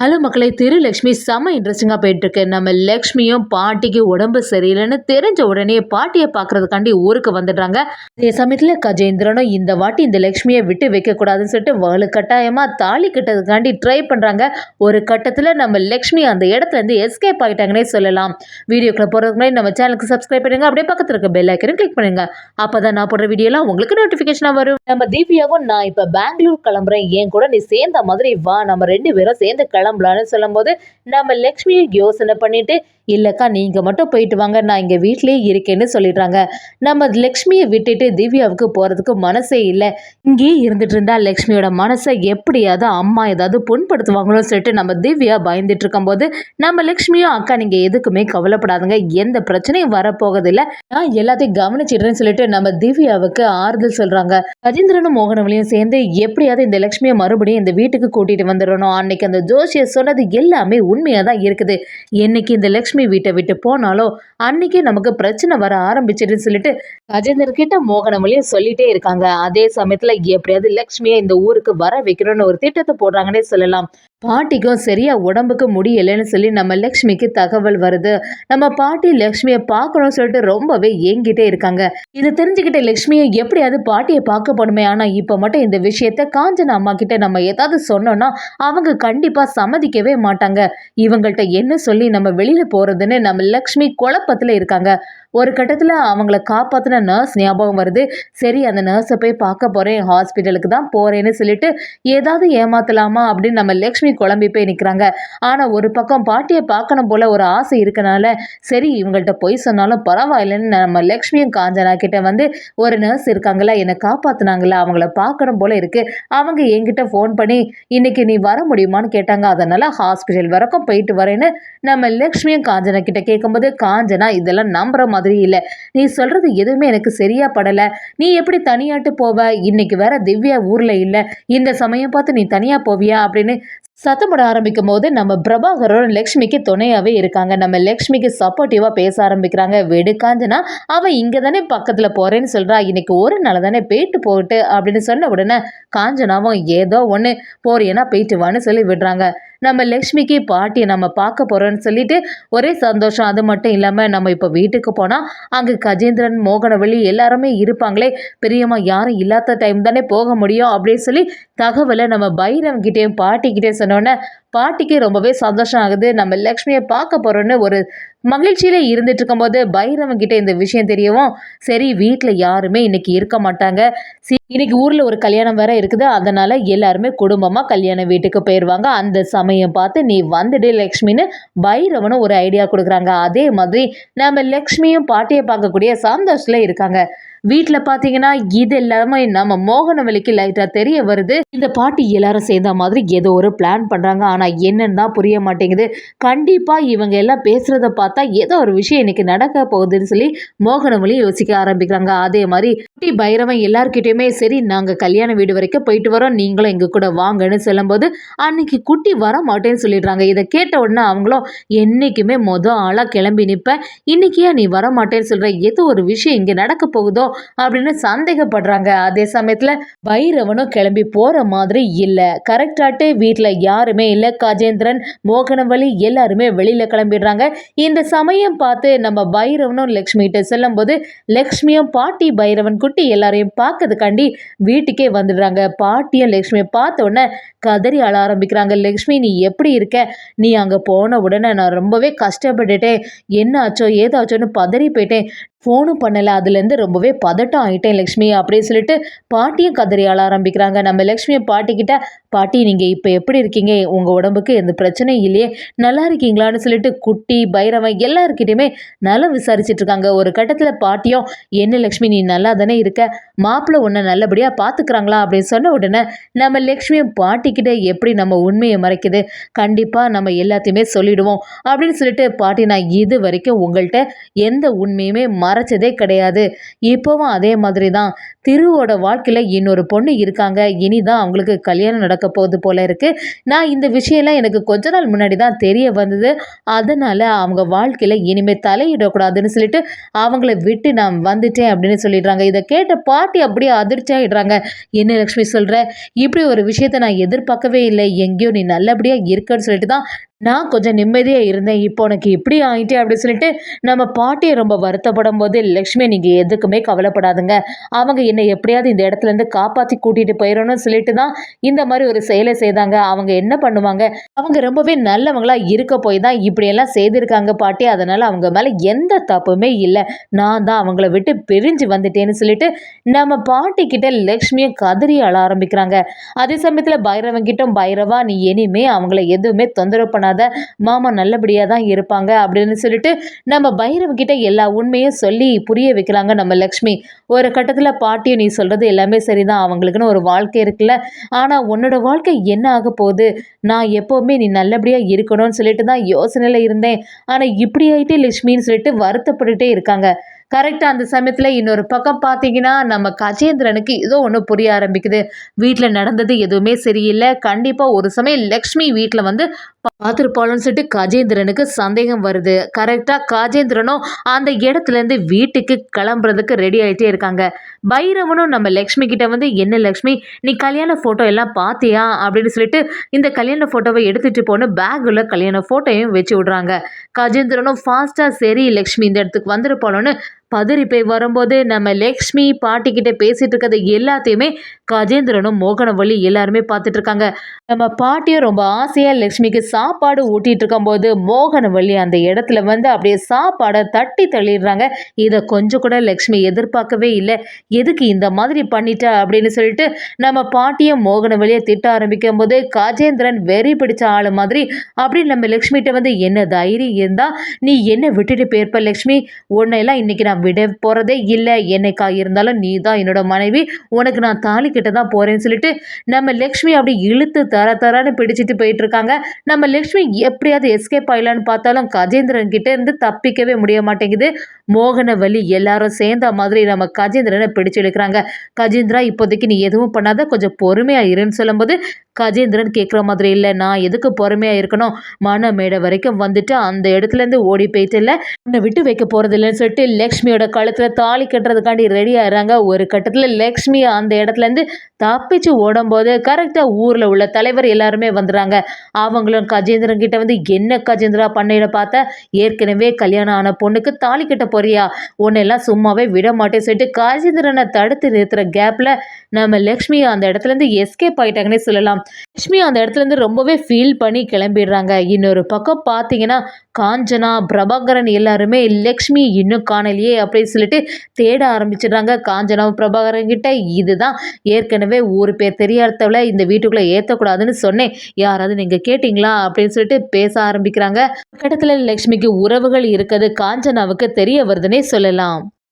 Hello மக்களை திருலக்ஷ்மி செம்ம இன்ட்ரெஸ்டிங்காக போயிட்டுருக்கு. நம்ம லக்ஷ்மியும் பாட்டிக்கு உடம்பு சரியில்லைன்னு தெரிஞ்ச உடனே பாட்டியை பார்க்கறதுக்காண்டி ஊருக்கு வந்துடுறாங்க. அதே சமயத்தில் கஜேந்திரனும் இந்த வாட்டி இந்த லக்ஷ்மியை விட்டு வைக்கக்கூடாதுன்னு சொல்லிட்டு வலு கட்டாயமாக தாலி கட்டுறதுக்காண்டி ட்ரை பண்ணுறாங்க ஒரு கட்டத்தில் நம்ம லக்ஷ்மி அந்த இடத்துல இருந்து எஸ்கேப் ஆகிட்டாங்கன்னே சொல்லலாம். வீடியோக்குள்ள போகிறதுக்கு முன்னாடி நம்ம சேனலுக்கு சப்ஸ்கிரைப் பண்ணுங்க அப்படியே பக்கத்தில் இருக்க பெல் ஐக்கனும் கிளிக் பண்ணுங்க. அப்போ தான் நான் போடுற வீடியோலாம் உங்களுக்கு நோட்டிஃபிகேஷனாக வரும். நம்ம தீபியாவும் நான் இப்போ பெங்களூர் கிளம்புறேன். என் கூட நீ சேர்ந்த மாதிரி வா. நம்ம ரெண்டு பேரும் சேர்ந்து கிளம்ப கிளம்பலான்னு சொல்லும்போது நம்ம லக்ஷ்மியை யோசனை பண்ணிட்டு இல்லைக்கா நீங்கள் மட்டும் போயிட்டு வாங்க நான் இங்கே வீட்டிலேயே இருக்கேன்னு சொல்லிடுறாங்க. நம்ம லக்ஷ்மியை விட்டுட்டு திவ்யாவுக்கு போகிறதுக்கு மனசே இல்லை. இங்கேயே இருந்துட்டு இருந்தா லக்ஷ்மியோட மனசை எப்படியாவது அம்மா ஏதாவது புண்படுத்துவாங்களோன்னு சொல்லிட்டு நம்ம திவ்யா பயந்துட்டு இருக்கும்போது நம்ம லக்ஷ்மியும் அக்கா நீங்கள் எதுக்குமே கவலைப்படாதுங்க. எந்த பிரச்சனையும் வரப்போகிறதில்ல நான் எல்லாத்தையும் கவனிச்சிடுறேன்னு சொல்லிட்டு நம்ம திவ்யாவுக்கு ஆறுதல் சொல்கிறாங்க கஜேந்திரனும் மோகனவளியும் சேர்ந்து எப்படியாவது இந்த லக்ஷ்மியை மறுபடியும் இந்த வீட்டுக்கு கூட்டிட்டு வந்துடணும். அன்னைக்கு அந்த ஜோஷி ஜோசியர் சொன்னது எல்லாமே உண்மையாக தான் இருக்குது. என்னைக்கு இந்த லக்ஷ்மி வீட்டை விட்டு போனாலோ அன்னைக்கு நமக்கு பிரச்சனை வர ஆரம்பிச்சிடுன்னு சொல்லிட்டு கஜேந்தர் கிட்ட மோகனமொழியும் சொல்லிட்டே இருக்காங்க. அதே சமயத்துல எப்படியாவது லக்ஷ்மியை இந்த ஊருக்கு வர வைக்கணும்னு ஒரு திட்டத்தை போடுறாங்கன்னே சொல்லலாம். பாட்டிக்கும் சரியா உடம்புக்கு முடியலைன்னு சொல்லி நம்ம லக்ஷ்மிக்கு தகவல் வருது. நம்ம பாட்டி லக்ஷ்மியை பார்க்கணும்னு சொல்லிட்டு ரொம்பவே ஏங்கிட்டே இருக்காங்க. இதை தெரிஞ்சுக்கிட்ட லக்ஷ்மியை எப்படியாவது பாட்டியை பார்க்க போகணுமே ஆனால் இப்போ மட்டும் இந்த விஷயத்த காஞ்சன அம்மா கிட்ட நம்ம ஏதாவது சொன்னோன்னா அவங்க கண்டிப்பாக சம்மதிக்கவே மாட்டாங்க. இவங்கள்ட்ட என்ன சொல்லி நம்ம வெளியில் போகிறதுன்னு நம்ம லக்ஷ்மி குழப்பத்தில் இருக்காங்க. ஒரு கட்டத்தில் அவங்கள காப்பாற்றின நர்ஸ் ஞாபகம் வருது. சரி அந்த நர்ஸை போய் பார்க்க போகிறேன் ஹாஸ்பிட்டலுக்கு தான் போகிறேன்னு சொல்லிட்டு ஏதாவது ஏமாத்தலாமா அப்படின்னு நம்ம லக்ஷ்மி குழம்பி போய் நிற்கிறாங்க ஆனால் ஒரு பக்கம் பாட்டியை பார்க்கணும் போல் ஒரு ஆசை இருக்கனால சரி இவங்கள்ட்ட போய் சொன்னாலும் பரவாயில்லைன்னு நம்ம லக்ஷ்மியும் காஞ்சனா கிட்ட வந்து ஒரு நர்ஸ் இருக்காங்களா என்னை காப்பாற்றினாங்களா அவங்கள பார்க்கணும் போல் இருக்குது அவங்க என்கிட்ட ஃபோன் பண்ணி இன்னைக்கு நீ வர முடியுமான்னு கேட்டாங்க. அதனால் ஹாஸ்பிட்டல் வரைக்கும் போயிட்டு வரேன்னு நம்ம லக்ஷ்மியும் காஞ்சனா கிட்ட கேட்கும்போது காஞ்சனா இதெல்லாம் நம்புற மாதிரி இல்லை. நீ சொல்றது எதுவுமே எனக்கு சரியா படலை. நீ எப்படி தனியாட்டு போவ? இன்னைக்கு வேற திவ்யா ஊர்ல இல்லை. இந்த சமயம் பார்த்து நீ தனியா போவியா? அப்படின்னு சத்தமிட ஆரம்பிக்கும் போது நம்ம பிரபாகரோட லக்ஷ்மிக்கு துணையாகவே இருக்காங்க. நம்ம லக்ஷ்மிக்கு சப்போர்ட்டிவாக பேச ஆரம்பிக்கிறாங்க. வெடு காஞ்சனா இங்கே தானே பக்கத்தில் போகிறேன்னு சொல்கிறா இன்னைக்கு ஒரு நாள் தானே போயிட்டு போட்டு அப்படின்னு சொன்ன உடனே காஞ்சனாவும் ஏதோ ஒன்று போறியனா போயிட்டு வான்னு சொல்லி விடுறாங்க. நம்ம லக்ஷ்மிக்கு பாட்டியை நம்ம பார்க்க போகிறோன்னு சொல்லிட்டு ஒரே சந்தோஷம். அது மட்டும் இல்லாமல் நம்ம இப்போ வீட்டுக்கு போனால் அங்கே கஜேந்திரன் மோகனவெளி எல்லாருமே இருப்பாங்களே. பெரியம்மா யாரும் இல்லாத டைம் தானே போக முடியும் அப்படின்னு சொல்லி தகவலை நம்ம பைரவங்கிட்டேயும் பாட்டிக்கிட்டேயும் சொன்னோன்னே பாட்டிக்கு ரொம்பவே சந்தோஷம் ஆகுது. நம்ம லக்ஷ்மியை பார்க்க போகிறோன்னு ஒரு மகிழ்ச்சியில் இருந்துட்டு இருக்கும்போது பைரவன் கிட்ட இந்த விஷயம் தெரியவும் சரி வீட்டில் யாருமே இன்னைக்கு இருக்க மாட்டாங்க. சி இன்னைக்கு ஊரில் ஒரு கல்யாணம் வேற இருக்குது. அதனால எல்லாருமே குடும்பமாக கல்யாண வீட்டுக்கு போயிடுவாங்க அந்த சமயம் பார்த்து நீ வந்துடு லக்ஷ்மின்னு பைரவனும் ஒரு ஐடியா கொடுக்குறாங்க. அதே மாதிரி நம்ம லக்ஷ்மியும் பாட்டியை பார்க்கக்கூடிய சந்தோஷத்தில் இருக்காங்க. வீட்டில் பார்த்தீங்கன்னா இது எல்லாமே நம்ம மோகனவெளிக்கு லைட்டாக தெரிய வருது. இந்த பாட்டி எல்லாரும் சேர்ந்த மாதிரி ஏதோ ஒரு பிளான் பண்ணுறாங்க ஆனால் என்னன்னு தான் புரிய மாட்டேங்குது. கண்டிப்பாக இவங்க எல்லாம் பேசுகிறத பார்த்தா ஏதோ ஒரு விஷயம் இன்னைக்கு நடக்க போகுதுன்னு சொல்லி மோகனவெளி யோசிக்க ஆரம்பிக்கிறாங்க. அதே மாதிரி குட்டி பைரவன் எல்லார்கிட்டயுமே சரி நாங்கள் கல்யாண வீடு வரைக்கும் போயிட்டு வரோம். நீங்களும் எங்கள் கூட வாங்கன்னு சொல்லும்போது அன்னைக்கு குட்டி வர மாட்டேன்னு சொல்லிடுறாங்க. இதை கேட்ட உடனே அவங்களும் என்றைக்குமே மொதல் ஆளாக கிளம்பி நிற்பேன் இன்னைக்கு ஏன் நீ வர மாட்டேன்னு சொல்கிற ஏதோ ஒரு விஷயம் இங்கே நடக்க போகுதோ? அப்படின்னு சந்தேகப்படுறாங்க. அதே சமயத்தில் பைரவனும் கிளம்பி போகிற மாதிரி இல்லை. கரெக்டாட்டு வீட்டில் யாருமே இல்லை. கஜேந்திரன் மோகனவழி எல்லாருமே வெளியில் கிளம்பிடுறாங்க. இந்த சமயம் பார்த்து நம்ம பைரவனும் லக்ஷ்மிகிட்ட செல்லும்போது லக்ஷ்மியும் பாட்டி பைரவன் குட்டி எல்லாரையும் பார்க்கறதுக்காண்டி வீட்டுக்கே வந்துடுறாங்க. பாட்டியும் லக்ஷ்மியை பார்த்த உடனே கதறி அழ ஆரம்பிக்கிறாங்க. லக்ஷ்மி நீ எப்படி இருக்க? நீ அங்கே போன உடனே நான் ரொம்பவே கஷ்டப்பட்டுட்டேன். என்ன ஆச்சோ ஏதாச்சோன்னு பதறி போயிட்டேன். ஃபோனும் பண்ணலை. அதுலேருந்து ரொம்பவே பதட்டம் ஆகிட்டேன் லக்ஷ்மி. அப்படின்னு சொல்லிட்டு பாட்டியும் கதறி ஆள ஆரம்பிக்கிறாங்க. நம்ம லக்ஷ்மியை பாட்டிக்கிட்ட பாட்டி நீங்கள் இப்போ எப்படி இருக்கீங்க? உங்கள் உடம்புக்கு எந்த பிரச்சனையும் இல்லையே. நல்லா இருக்கீங்களான்னு சொல்லிட்டு குட்டி பைரவன் எல்லாருக்கிட்டையுமே நலம் விசாரிச்சுட்டு இருக்காங்க. ஒரு கட்டத்தில் பாட்டியும் என்ன லக்ஷ்மி நீ நல்லா தானே இருக்க? மாப்பிள்ளை உன்னை நல்லபடியாக பார்த்துக்கிறாங்களா அப்படின்னு சொன்ன உடனே நம்ம லக்ஷ்மியும் பாட்டிக்கிட்ட எப்படி நம்ம உண்மையை மறைக்குது? கண்டிப்பாக நம்ம எல்லாத்தையுமே சொல்லிடுவோம். அப்படின்னு சொல்லிட்டு பாட்டி நான் இது வரைக்கும் உங்கள்கிட்ட எந்த உண்மையுமே மறைச்சதே கிடையாது. இப்போவும் அதே மாதிரி தான் திருவோட வாழ்க்கையில் இன்னொரு பொண்ணு இருக்காங்க. இனிதான் அவங்களுக்கு கல்யாணம் நடக்க போகுது போல இருக்கு. நான் இந்த விஷயம்லாம் எனக்கு கொஞ்ச நாள் முன்னாடி தான் தெரிய வந்தது. அதனால் அவங்க வாழ்க்கையில் இனிமேல் தலையிடக்கூடாதுன்னு சொல்லிட்டு அவங்கள விட்டு நான் வந்துட்டேன் அப்படின்னு சொல்லிடுறாங்க. இதை கேட்ட பாட்டி அப்படியே அதிர்ச்சி ஆகிடுறாங்க என்ன லக்ஷ்மி சொல்கிற இப்படி ஒரு விஷயத்தை நான் எதிர்பார்க்கவே இல்லை. எங்கேயோ நீ நல்லபடியாக இருக்கன்னு சொல்லிட்டு தான் நான் கொஞ்சம் நிம்மதியாக இருந்தேன். இப்போ உனக்கு இப்படி ஆகிட்டே அப்படின்னு சொல்லிட்டு நம்ம பாட்டியை ரொம்ப வருத்தப்படும் போது லக்ஷ்மி நீங்கள் எதுக்குமே கவலைப்படாதுங்க. அவங்க என்ன எப்படியாவது இந்த இடத்துலேருந்து காப்பாற்றி கூட்டிகிட்டு போயிடணும்னு சொல்லிட்டு தான் இந்த மாதிரி ஒரு செயலை செய்தாங்க. அவங்க என்ன பண்ணுவாங்க? அவங்க ரொம்பவே நல்லவங்களாக இருக்க போய் தான் இப்படியெல்லாம் செய்திருக்காங்க பாட்டி. அதனால் அவங்க மேலே எந்த தப்புமே இல்லை. நான் தான் அவங்கள விட்டு பிரிஞ்சு வந்துட்டேன்னு சொல்லிட்டு நம்ம பாட்டி கிட்ட லக்ஷ்மியை கதறி அழ ஆரம்பிக்கிறாங்க. அதே சமயத்தில் பைரவன் கிட்ட பைரவா நீ இனிமே அவங்கள எதுவுமே தொந்தரவு பண்ணாத. மாமா நல்லபடியாக தான் இருப்பாங்க அப்படின்னு சொல்லிட்டு நம்ம பைரவ கிட்ட எல்லா உண்மையும் சொல்லி புரிய வைக்கிறாங்க நம்ம லக்ஷ்மி. ஒரு கட்டத்தில் பாட்டியும் நீ சொல்கிறது எல்லாமே சரிதான் அவங்களுக்குன்னு ஒரு வாழ்க்கை இருக்குல்ல. ஆனால் உன்னோட வாழ்க்கை என்ன ஆக போகுது? நான் எப்போவுமே நீ நல்லபடியாக இருக்கணும்னு சொல்லிட்டு தான் யோசனையில் இருந்தேன். ஆனால் இப்படி ஆகிட்டே லக்ஷ்மின்னு சொல்லிட்டு வருத்தப்பட்டுட்டே இருக்காங்க. கரெக்டாக அந்த சமயத்தில் இன்னொரு பக்கம் பார்த்தீங்கன்னா நம்ம கஜேந்திரனுக்கு ஏதோ ஒன்று புரிய ஆரம்பிக்குது. வீட்டில் நடந்தது எதுவுமே சரியில்லை. கண்டிப்பாக ஒரு சமயம் லக்ஷ்மி வீட்டில் வந்து பார்த்துருப்பாளன்னு சொல்லிட்டு கஜேந்திரனுக்கு சந்தேகம் வருது. கரெக்டாக கஜேந்திரனும் அந்த இடத்துலேருந்து வீட்டுக்கு கிளம்புறதுக்கு ரெடி ஆகிட்டே இருக்காங்க. பைரவனும் நம்ம லக்ஷ்மி கிட்ட வந்து என்ன லக்ஷ்மி நீ கல்யாண ஃபோட்டோ எல்லாம் பார்த்தியா அப்படின்னு சொல்லிட்டு இந்த கல்யாண ஃபோட்டோவை எடுத்துகிட்டு போன்னு பேக்கில் கல்யாண ஃபோட்டோவையும் வச்சு விட்றாங்க. கஜேந்திரனும் ஃபாஸ்ட்டாக சரி லக்ஷ்மி இந்த இடத்துக்கு வந்துருப்பாளோன்னு பதறி போய் வரும்போது நம்ம லக்ஷ்மி பாட்டிக்கிட்ட பேசிகிட்டு இருக்கிறத எல்லாத்தையுமே கஜேந்திரனும் மோகனவள்ளி எல்லாருமே பார்த்துட்டு இருக்காங்க நம்ம பாட்டியும் ரொம்ப ஆசையாக லக்ஷ்மிக்கு சாப்பாடு ஊட்டிகிட்டு இருக்கும்போது மோகனவள்ளி அந்த இடத்துல வந்து அப்படியே சாப்பாடை தட்டி தள்ளிடுறாங்க. இதை கொஞ்சம் கூட லக்ஷ்மி எதிர்பார்க்கவே இல்லை. எதுக்கு இந்த மாதிரி பண்ணிட்ட அப்படின்னு சொல்லிட்டு நம்ம பாட்டியும் மோகனவள்ளியை திட்ட ஆரம்பிக்கும் போது கஜேந்திரன் வெறி பிடிச்ச ஆள் மாதிரி அப்படி நம்ம லக்ஷ்மிகிட்ட வந்து என்ன தைரியம் இருந்தால் நீ என்ன விட்டுட்டு போயிருப்ப லக்ஷ்மி? உன்னையெல்லாம் இன்னைக்கு நான் விட போகிறதே இல்லை. என்னைக்கா இருந்தாலும் நீ தான் என்னோட மனைவி. உனக்கு நான் தாலி கிட்ட தான் போகிறேன்னு சொல்லிட்டு நம்ம லக்ஷ்மி அப்படி இழுத்து தர தரன்னு பிடிச்சிட்டு போயிட்டு இருக்காங்க நம்ம லக்ஷ்மி எப்படியாவது எஸ்கேப் ஆயிடலான்னு பார்த்தாலும் கஜேந்திரன் கிட்ட இருந்து தப்பிக்கவே முடிய மாட்டேங்குது. மோகனவலி எல்லாரும் சேர்ந்த மாதிரி நம்ம கஜேந்திரனை பிடிச்சு இழுக்கிறாங்க. கஜேந்திரா இப்போதைக்கு நீ எதுவும் பண்ணாத. கொஞ்சம் பொறுமையா இருன்னு சொல்லும்போது கஜேந்திரன் கேட்குற மாதிரி இல்லை. நான் எதுக்கு பொறுமையா இருக்கணும்? மன மேடை வரைக்கும் வந்துட்டு அந்த இடத்துல இருந்து ஓடி போயிட்டு இல்லை. உன்னை விட்டு வைக்க போறது இல்லைன்னு சொல்லிட்டு லக்ஷ்மியோட கழுத்தில் தாலி கட்டுறதுக்காண்டி ரெடி ஆகிறாங்க ஒரு கட்டத்தில் லக்ஷ்மி அந்த இடத்துலேருந்து தப்பிச்சு ஓடும்போது கரெக்டாக ஊரில் உள்ள தலைவர் எல்லாருமே வந்துடுறாங்க. அவங்களும் கஜேந்திரன் கிட்ட வந்து என்ன கஜேந்திரா பண்ணிட பார்த்தா? ஏற்கனவே கல்யாணம் ஆன பொண்ணுக்கு தாலி கட்ட போறியா? உன்னெல்லாம் சும்மாவே விட மாட்டேன் சொல்லிட்டு கஜேந்திரனை தடுத்து நிறுத்துற கேப்பில் நம்ம லக்ஷ்மி அந்த இடத்துல இருந்து எஸ்கேப் ஆயிட்டாங்கன்னே சொல்லலாம். லக்ஷ்மி அந்த இடத்துலேருந்து ரொம்பவே ஃபீல் பண்ணி கிளம்பிடுறாங்க. இன்னொரு பக்கம் பார்த்தீங்கன்னா காஞ்சனா பிரபாகரன் எல்லாருமே லக்ஷ்மி இன்னும் காணலையே அப்படின்னு சொல்லிட்டு தேட ஆரம்பிச்சிடுறாங்க. காஞ்சனாவும் பிரபாகரன் கிட்ட இதுதான். ஏற்கனவே ஊர் பேர் தெரியாதவளை இந்த வீட்டுக்குள்ளே ஏற்றக்கூடாதுன்னு சொன்னேன். யாராவது நீங்கள் கேட்டிங்களா? அப்படின்னு சொல்லிட்டு பேச ஆரம்பிக்கிறாங்க. கட்டத்தில் லக்ஷ்மிக்கு உறவுகள் இருக்கிறது காஞ்சனாவுக்கு தெரிய வருதுன்னே சொல்லலாம்.